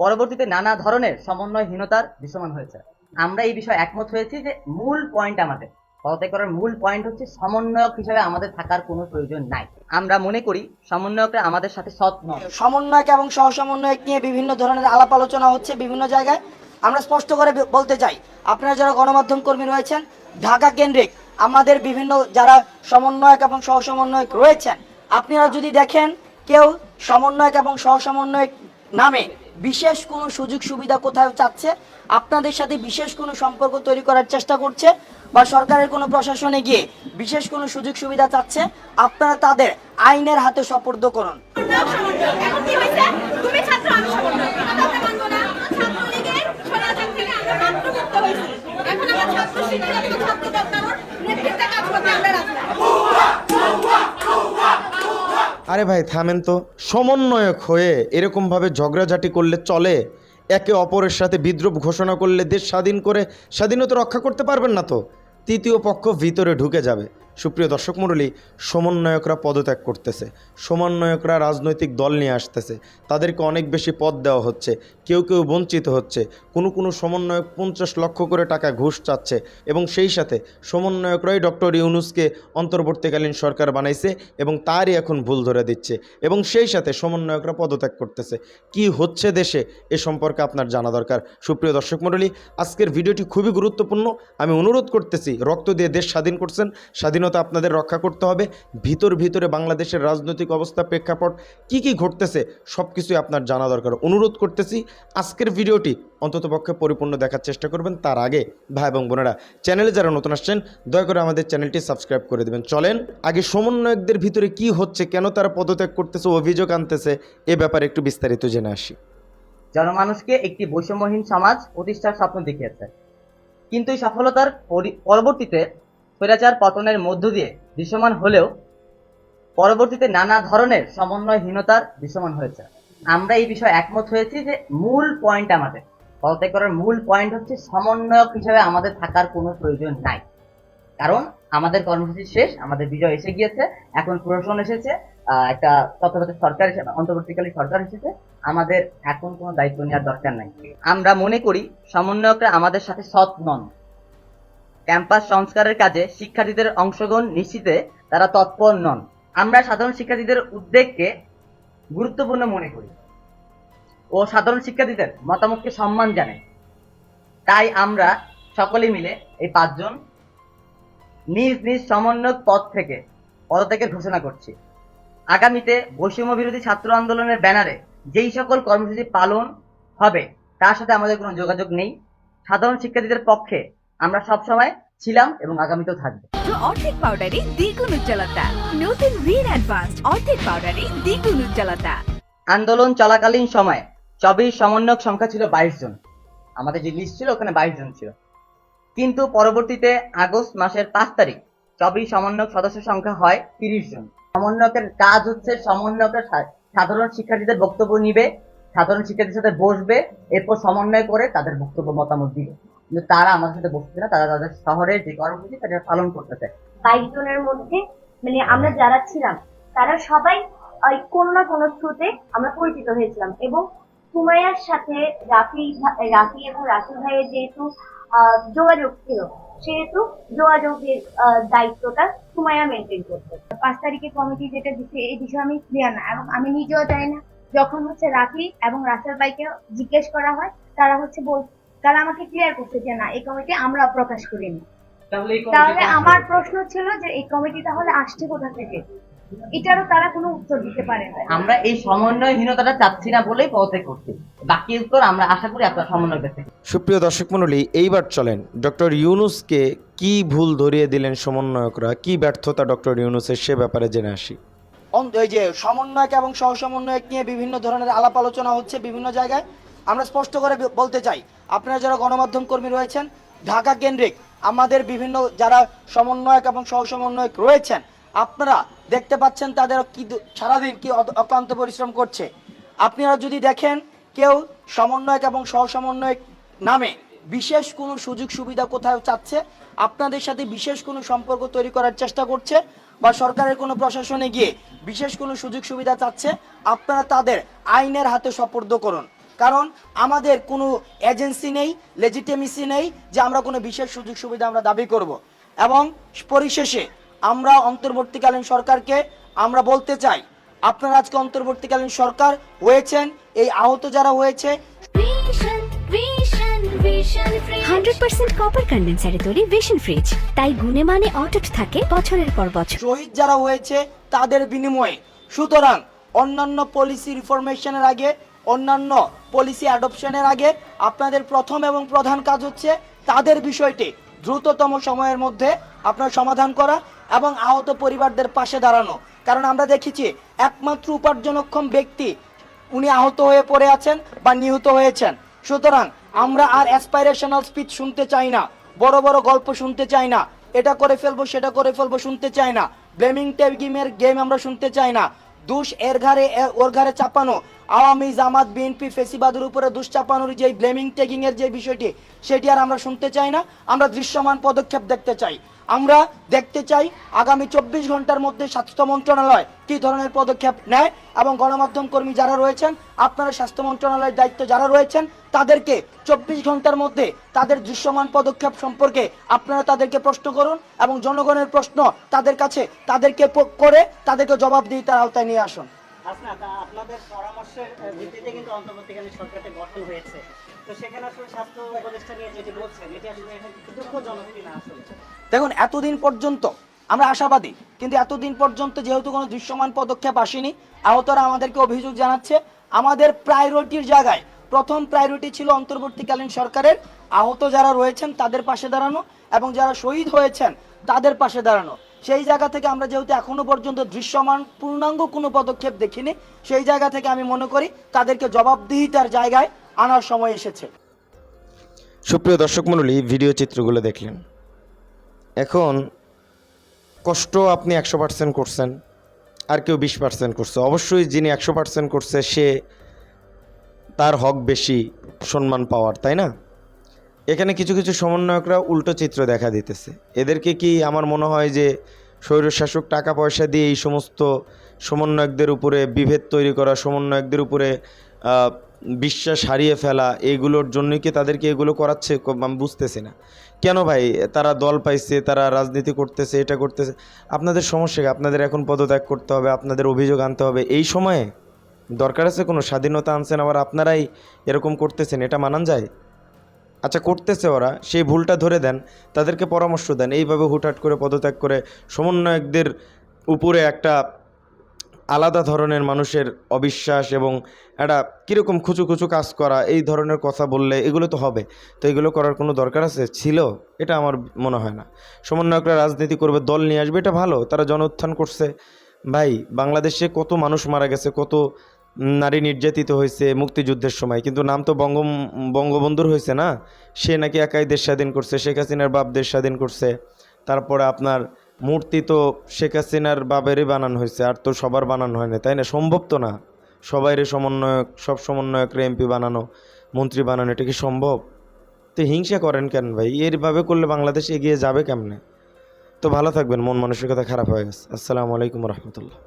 পরবর্তীতে নানা ধরনের সমন্বয়হীনতার দৃশ্যমান হয়েছে। আমরা এই বিষয়ে একমত হয়েছি যে মূল পয়েন্ট আমাদের। পদত্যাগ করার মূল পয়েন্ট হচ্ছে সমন্বয়ক হিসেবে আমাদের থাকার কোনো প্রয়োজন নাই। আমরা মনে করি সমন্বয়করা আমাদের সাথে সৎ নয় সমন্বয়ক এবং সহসমন্বয়ক নিয়ে বিভিন্ন ধরনের আলাপ আলোচনা হচ্ছে বিভিন্ন জায়গায়। আমরা স্পষ্ট করে বলতে চাই, আপনারা যারা গণমাধ্যম কর্মী রয়েছেন, ঢাকা কেন্দ্রিক, আমাদের বিভিন্ন যারা সমন্বয়ক এবং সহসমন্বয়ক রয়েছেন, আপনারা যদি দেখেন কেউ সমন্বয়ক এবং সহসমন্বয়ক নামে বিশেষ কোনো সুযোগ সুবিধা কোথায় চাচ্ছে? আপনাদের সাথে বিশেষ কোনো সম্পর্ক তৈরি করার চেষ্টা করছে? বা সরকারের কোনো প্রশাসনে গিয়ে বিশেষ কোনো সুযোগ সুবিধা চাচ্ছে? আপনারা তাদের আইনের হাতে সোপর্দ করুন। এখন ছাত্র, ছাত্র। আরে ভাই, থামেন তো। সমন্বয়ক হয়ে এরকমভাবে ঝগড়াঝাটি করলে চলে, একে অপরের সাথে বিদ্রোপ ঘোষণা করলে দেশ স্বাধীন করে, স্বাধীনতা রক্ষা করতে পারবেন না তো। তৃতীয় পক্ষ ভিতরে ঢুকে যাবে। সুপ্রিয় দর্শক মণ্ডলী, সমন্বয়করা পদত্যাগ করতেছে। সমন্বয়করা রাজনৈতিক দল নিয়ে আসতেছে। তাদেরকে অনেক বেশি পদ দেওয়া হচ্ছে। কেউ কেউ বঞ্চিত হচ্ছে। কোনো কোনো সমন্বয়ক পঞ্চাশ লক্ষ করে টাকা ঘুষ চাচ্ছে এবং সেই সাথে সমন্বয়করাই ডক্টর ইউনুসকে অন্তর্বর্তীকালীন সরকার বানাইছে এবং তারই এখন ভুল ধরে দিচ্ছে এবং সেই সাথে সমন্বয়করা পদত্যাগ করতেছে। কি হচ্ছে দেশে এ সম্পর্কে আপনার জানা দরকার। সুপ্রিয় দর্শক মণ্ডলী, আজকের ভিডিওটি খুবই গুরুত্বপূর্ণ। আমি অনুরোধ করতেছি, রক্ত দিয়ে দেশ স্বাধীন করছেন, স্বাধীনতা আপনাদের রক্ষা করতে হবে। ভিতর ভিতরে বাংলাদেশের রাজনৈতিক অবস্থা প্রেক্ষাপট কি কি ঘটতেছে সব কিছুই আপনার জানা দরকার। অনুরোধ করতেছি, আজকের ভিডিওটি অন্ততপক্ষে পরিপূর্ণ দেখার চেষ্টা করবেন। তার আগে ভাই এবং বোনেরা, চ্যানেলে যারা নতুন আসছেন, দয়া করে আমাদের চ্যানেলটি সাবস্ক্রাইব করে দেবেন। চলেন আগে সমন্বয়কদের ভিতরে কি হচ্ছে, কেন তারা পদত্যাগ করতেছে, অভিযোগ আনতেছে, এ ব্যাপারে একটু বিস্তারিত জেনে আসি। জনমানুষকে একটি বৈষম্যহীন সমাজ প্রতিষ্ঠার স্বপ্ন দেখিয়েছে। কিন্তু এই সফলতার পরি- পরবর্তীতে স্বৈরাচার পতনের মধ্য দিয়ে দৃশ্যমান হলেও পরবর্তীতে নানা ধরনের সমন্বয়হীনতার দৃশ্যমান হয়েছে। আমরা এই বিষয়ে একমত হয়েছি যে মূল পয়েন্ট আমাদের। পদত্যাগ করার মূল পয়েন্ট হচ্ছে সমন্বয়ক হিসেবে আমাদের থাকার কোনো প্রয়োজন নাই। কারণ আমাদের কর্মসূচি শেষ, আমাদের বিজয় এসে গিয়েছে, এখন প্রশাসন এসেছে একটা তত্ত্বাবধায়ক সরকার অন্তর্বর্তীকালীন সরকার এসেছে, আমাদের এখন কোনো দায়িত্ব নেওয়ার দরকার নাই। আমরা মনে করি সমন্বয়করা আমাদের সাথে সৎ নন। ক্যাম্পাস সংস্কারের কাজে শিক্ষার্থীদের অংশগ্রহণ নিশ্চিতে তারা তৎপর নন। আমরা সাধারণ শিক্ষার্থীদের উদ্বেগকে গুরুত্বপূর্ণ মনে করি ও সাধারণ শিক্ষার্থীদের মতামতকে সম্মান জানাই। তাই আমরা সকলে মিলে এই পাঁচজন নিজ নিজ সমন্বয়ক পদ থেকে পদত্যাগের ঘোষণা করছি। আগামীতে বৈষম্য বিরোধী ছাত্র আন্দোলনের ব্যানারে যেই সকল কর্মসূচি পালন হবে, তার সাথে আমাদের কোনো যোগাযোগ নেই। সাধারণ শিক্ষার্থীদের পক্ষে আমরা সবসময় ছিলাম এবং আগামীতেও থাকব। অর্ধেক পাউডারে দ্বিগুণ উজ্জ্বলতা। নতুন রিন অ্যাডভান্স অর্ধেক পাউডারে দ্বিগুণ উজ্জ্বলতা। আন্দোলন চলাকালীন সময়ে চব্বিশ সমন্বয়ক সংখ্যা ছিল বাইশ জন। আমাদের যে লিস্ট ছিল ওখানে বাইশ জন ছিল। কিন্তু পরবর্তীতে আগস্ট মাসের পাঁচ তারিখ চব্বিশ সমন্বয়ক সদস্য সংখ্যা হয় তিরিশ জন। সমন্বয়কের কাজ হচ্ছে সমন্বয়কের সাধারণ শিক্ষার্থীদের বক্তব্য নিবে সাধারণ শিক্ষার্থীদের সাথে বসবে এরপর সমন্বয় করে তাদের বক্তব্য মতামত দিবে। কিন্তু তারা আমাদের সাথে বসছে না, তারা তাদের শহরের যে কর্মসূচি সেটা পালন করতেছে। বাইশ জনের মধ্যে মানে আমরা যারা ছিলাম, তারা সবাই কোনো না কোনো থ্রুতে আমরা পরিচিত হয়েছিলাম এবং সুমাইয়ার সাথে রাফি রাফি এবং রাসুল ভাইয়ের যেহেতু যোগাযোগ ছিল, সেহেতু যোগাযোগের দায়িত্বটা সুমাইয়া মেনটেন করতে। পাঁচ তারিখে কমিটি যেটা দিচ্ছে এই বিষয়ে আমি ক্লিয়ার না এবং আমি নিজেও জানি না। যখন হচ্ছে রাফি এবং রাসেল ভাইকে জিজ্ঞেস করা হয়, তারা হচ্ছে বল তারা আমাকে ক্লিয়ার করছে যে না এই কমিটি আমরা প্রকাশ করিনি। তাহলে আমার প্রশ্ন ছিল যে এই কমিটি তাহলে আসছে কোথা থেকে? এটারও তারা কোনো উত্তর দিতে পারে না। আমরা এই সমন্বয়হীনতাটা চাচ্ছি না বলেই পদত্যাগ করছি। বাকি উত্তর আমরা আশা করি আপনার সমন্বয় থেকে সুপ্রিয় দর্শক মণ্ডলী এইবার চলেন। ডক্টর ইউনুসকে কি ভুল ধরিয়ে দিলেন সমন্বয়করা? কি ব্যর্থতা ডক্টর ইউনুসের সে ব্যাপারে জেনে আসি। ওই যে সমন্বয়ক এবং সহসমন্বয়ক নিয়ে বিভিন্ন ধরনের আলাপ আলোচনা হচ্ছে বিভিন্ন জায়গায়। আমরা স্পষ্ট করে বলতে চাই আপনারা যারা গণমাধ্যম কর্মী রয়েছেন, ঢাকা কেন্দ্রিক, আমাদের বিভিন্ন যারা সমন্বয়ক এবং সহসমন্বয়ক রয়েছেন, আপনারা দেখতে পাচ্ছেন তাদের কি সারাদিন কি অক্লান্ত পরিশ্রম করছে। আপনারা যদি দেখেন কেউ সমন্বয়ক এবং সহসমন্বয়ক নামে বিশেষ কোনো সুযোগ সুবিধা কোথাও চাচ্ছে, আপনাদের সাথে বিশেষ কোনো সম্পর্ক তৈরি করার চেষ্টা করছে বা সরকারের কোনো প্রশাসনে গিয়ে বিশেষ কোনো সুযোগ সুবিধা চাচ্ছে, আপনারা তাদের আইনের হাতে সপর্দ করুন। কারণ আমাদের কোনো এজেন্সি নেই লেজিটেমিসি নেই যে আমরা কোনো বিশেষ সুযোগ সুবিধা আমরা দাবি করব। এবং পরিশেষে আমরা অন্তর্বর্তীকালীন সরকারকে আমরা বলতে চাই আপনারা আজকে অন্তর্বর্তীকালীন সরকার হয়েছেন এই আহত যারা হয়েছে। হান্ড্রেড পার্সেন্ট কপার কন্ডেন্সারে তৈরি ভিশন ফ্রিজ তাই গুণে মানে অটুট থাকে বছরের পর বছর। শহীদ যারা হয়েছে তাদের বিনিময়ে। সুতরাং অন্যান্য পলিসি রিফরমেশনের আগে অন্যান্য পলিসি অ্যাডপশনের আগে আপনাদের প্রথম এবং প্রধান কাজ হচ্ছে তাদের বিষয়টি দ্রুততম সময়ের মধ্যে আপনার সমাধান করা এবং আহত পরিবারদের পাশে দাঁড়ানো। কারণ আমরা দেখেছি একমাত্র উপার্জনক্ষম ব্যক্তি উনি আহত হয়ে পড়ে আছেন বা নিহত হয়েছেন। সুতরাং আমরা আর অ্যাসপাইরেশনাল স্পিচ শুনতে চাই না, বড় বড় গল্প শুনতে চাই না, এটা করে ফেলব, সেটা করে ফেলব শুনতে চাই না ব্লেমিং গেমের গেম আমরা শুনতে চাই না দুষ এর ঘরে ওর ঘরে চাপানো। আওয়ামী জামাত, বিএনপি, ফেসিবাদের উপরে দুষ চাপানোর যে ব্লেমিং টেকিং এর যে বিষয়টি, সেটি আর আমরা শুনতে চাই না। আমরা দৃশ্যমান পদক্ষেপ দেখতে চাই। আমরা দেখতে চাই আগামী চব্বিশ ঘণ্টার মধ্যে স্বাস্থ্য মন্ত্রণালয় কি ধরনের পদক্ষেপ নেয় এবং গণমাধ্যম কর্মী যারা রয়েছেন, আপনারা স্বাস্থ্য মন্ত্রণালয়ের দায়িত্ব যারা রয়েছেন, তাদেরকে চব্বিশ ঘণ্টার মধ্যে তাদের দৃশ্যমান পদক্ষেপ সম্পর্কে আপনারা তাদেরকে প্রশ্ন করুন এবং জনগণের প্রশ্ন তাদের কাছে তাদেরকে করে তাদেরকে জবাবদিহিতার আওতায় নিয়ে আসুন। আসলে আপনাদের পরামর্শের ভিত্তিতে কিন্তু অন্তর্বর্তীকালীন সরকারটি গঠন হয়েছে। তো সেখানে আসলে স্বাস্থ্য উপদেষ্টা নিয়ে যেটি বলছেন, এটি আসলে দুঃখজনক কিনা আসলে? দেখুন, এতদিন পর্যন্ত আমরা আশাবাদী, কিন্তু এতদিন পর্যন্ত যেহেতু কোনো দৃশ্যমান পদক্ষেপ আসেনি, আহতরা আমাদেরকে অভিযোগ জানাচ্ছে, আমাদের প্রায়োরিটির জায়গায়, প্রথম প্রায়োরিটি ছিল অন্তর্বর্তীকালীন সরকারের, আহত যারা রয়েছেন তাদের পাশে দাঁড়ানো এবং যারা শহীদ হয়েছেন তাদের পাশে দাঁড়ানো। সেই জায়গা থেকে আমরা যেহেতু এখনও পর্যন্ত দৃশ্যমান, পূর্ণাঙ্গ কোনো পদক্ষেপ দেখিনি, সেই জায়গা থেকে আমি মনে করি তাদেরকে জবাবদিহিতার জায়গায় আনার সময় এসেছে। সুপ্রিয় দর্শক মণ্ডলী ভিডিও চিত্রগুলো দেখলেন। এখন কষ্ট আপনি একশো পার্সেন্ট করছেন, আর কেউ বিশ পার্সেন্ট করছে। অবশ্যই যিনি একশো পার্সেন্ট করছে, সে তার হক বেশি, সম্মান পাওয়ার, তাই না? এখানে কিছু কিছু সমন্বয়করা উল্টো চিত্র দেখা দিতেছে। এদেরকে কি আমার মনে হয় যে স্বৈরশাসক টাকা পয়সা দিয়ে এই সমস্ত সমন্বয়কদের উপরে বিভেদ তৈরি করা, সমন্বয়কদের উপরে বিশ্বাস হারিয়ে ফেলা এইগুলোর জন্যই কি তাদেরকে এগুলো করাচ্ছে? আমি বুঝতেছি না। কেন ভাই? তারা দল পাইছে, তারা রাজনীতি করতেছে, এটা করতেছে। আপনাদের সমস্যাকে আপনাদের এখন পদত্যাগ করতে হবে, আপনাদের অভিযোগ আনতে হবে। এই সময়ে দরকার আছে কোনো? স্বাধীনতা আনছেন, আবার আপনারাই এরকম করতেছেন, এটা মানান যায়? আচ্ছা করতেছে ওরা, সেই ভুলটা ধরে দেন, তাদেরকে পরামর্শ দেন, এইভাবে হুটহাট করে পদত্যাগ করে সমন্বয়কদের উপরে একটা আলাদা ধরনের মানুষের অবিশ্বাস এবং একটা কীরকম খুচু খুচু কাজ করা, এই ধরনের কথা বললে এগুলো তো হবে। তো এগুলো করার কোনো দরকার আছে? ছিল, এটা আমার মনে হয় না। সমন্বয়করা রাজনীতি করবে, দল নিয়ে আসবে, এটা ভালো, তারা জন উত্থান করছে। ভাই, বাংলাদেশে কত মানুষ মারা গেছে, কত নারী নির্যাতিত হয়েছে মুক্তিযুদ্ধের সময়, কিন্তু নাম তো বঙ্গ বঙ্গবন্ধুর হয়েছে না? সে নাকি একাই দেশ স্বাধীন করছে, শেখ হাসিনার বাপ দেশ স্বাধীন করছে, তারপরে আপনার মূর্তি তো শেখ হাসিনার বাবেরই বানানো হয়েছে, আর তো সবার বানানো হয় না, তাই না? সম্ভব তো না। সবাইরে সমন্বয়ক, সব সমন্বয়করে এমপি বানানো, মন্ত্রী বানানো, এটা কি সম্ভব? তো হিংসা করেন কেন ভাই? এরভাবে করলে বাংলাদেশ এগিয়ে যাবে কেমনে? তো ভালো থাকবেন, মন মানসিকতা খারাপ হয়ে গেছে। আসসালামু আলাইকুম রহমতুল্লাহ।